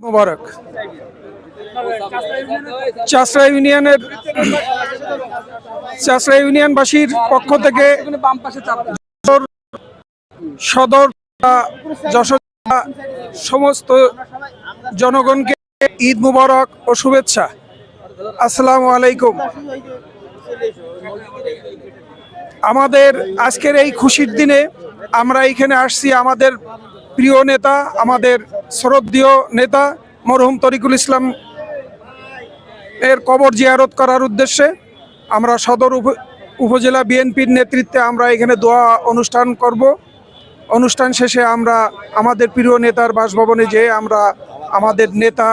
মোবারক। চাষরা ইউনিয়নের চাষরা ইউনিয়নবাসীর পক্ষ থেকে সদর যশোর সমস্ত জনগণকে ঈদ মুবারক ও শুভেচ্ছা। আসসালামু আলাইকুম। আমাদের আজকের এই খুশির দিনে আমরা এখানে আসছি আমাদের প্রিয় নেতা, আমাদের শ্রদ্ধেয় নেতা মরহুম তরিকুল ইসলাম এর কবর জিয়ারত করার উদ্দেশ্যে আমরা সদর উপ- উপজেলা বিএনপির নেতৃত্বে আমরা এখানে দোয়া অনুষ্ঠান করব। অনুষ্ঠান শেষে আমরা আমাদের প্রিয় নেতার বাসভবনে যেয়ে আমরা আমাদের নেতা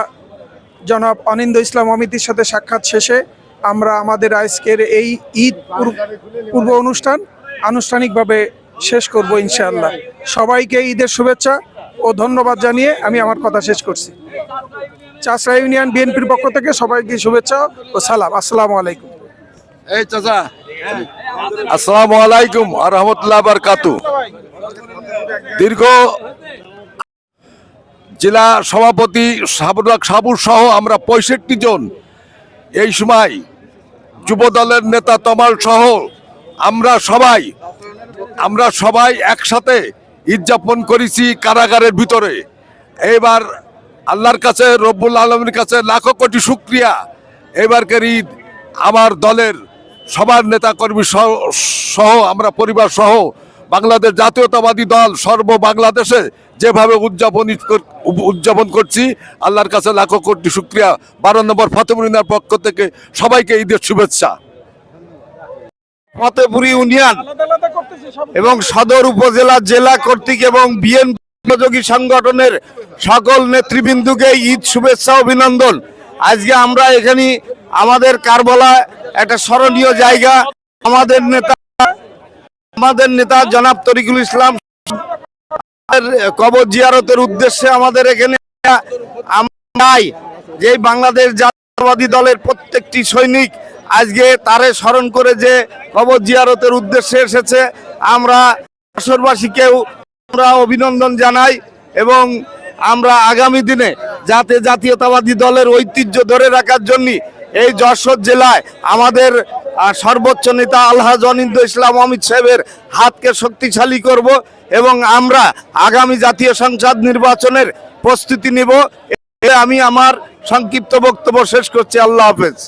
জনাব অনিন্দ ইসলাম অমিতির সাথে সাক্ষাৎ শেষে আমরা আমাদের আজকের এই ঈদ পূর্ব অনুষ্ঠান আনুষ্ঠানিকভাবে শেষ করব ইনশাআল্লাহ। সবাইকে ঈদের শুভেচ্ছা। ও ধন্যবাদ জানিয়ে আমি আমার কথা শেষ করছি। চাষরা ইউনিয়ন বিএনপির পক্ষ থেকে সবাইকে শুভেচ্ছা ও সালাম। আসসালামু আলাইকুম। এই চাচা, আসসালামু আলাইকুম আর বারকাতু। দীর্ঘ জেলা সভাপতি সাবুরাক সাবুর সহ আমরা পঁয়ষট্টি জন এই সময় যুব দলের নেতা তমাল সহ আমরা সবাই আমরা সবাই একসাথে উদযাপন করেছি কারাগারের ভিতরে। এবার আল্লাহর কাছে, রব্বুল আলমের কাছে লাখো কোটি শুক্রিয়া। এবারকার ঈদ আমার দলের সবার নেতাকর্মী সহ সহ, আমরা পরিবার সহ বাংলাদেশ জাতীয়তাবাদী দল সর্ব বাংলাদেশে যেভাবে উদযাপন উদযাপন করছি, আল্লাহর কাছে লাখো কোটি শুক্রিয়া। বারো নম্বর ফতেমুরিনার পক্ষ থেকে সবাইকে ঈদের শুভেচ্ছা। ফতেপুরি ইউনিয়ন এবং সদর উপজেলা জেলা কর্তৃক এবং বিএনপি সহযোগী সংগঠনের সকল নেতৃবৃন্দুকে ঈদ শুভেচ্ছা অভিনন্দন। আজকে আমরা এখানে আমাদের কারবলা একটা স্মরণীয় জায়গা। আমাদের নেতা আমাদের নেতা জনাব তরিকুল ইসলাম কবর জিয়ারতের উদ্দেশ্যে আমাদের এখানে আমরাই যে বাংলাদেশ জাতীয়তাবাদী দলের প্রত্যেকটি সৈনিক আজকে তারে স্মরণ করে যে কবর জিয়ারতের উদ্দেশ্যে এসেছে, আমরা যশোরবাসীকেও আমরা অভিনন্দন জানাই এবং আমরা আগামী দিনে যাতে জাতীয়তাবাদী দলের ঐতিহ্য ধরে রাখার জন্য এই যশোর জেলায় আমাদের সর্বোচ্চ নেতা আলহাজ অনিন্দ ইসলাম অমিত সাহেবের হাতকে শক্তিশালী করব এবং আমরা আগামী জাতীয় সংসদ নির্বাচনের প্রস্তুতি নিব। আমি আমার সংক্ষিপ্ত বক্তব্য শেষ করছি। আল্লাহ হাফেজ।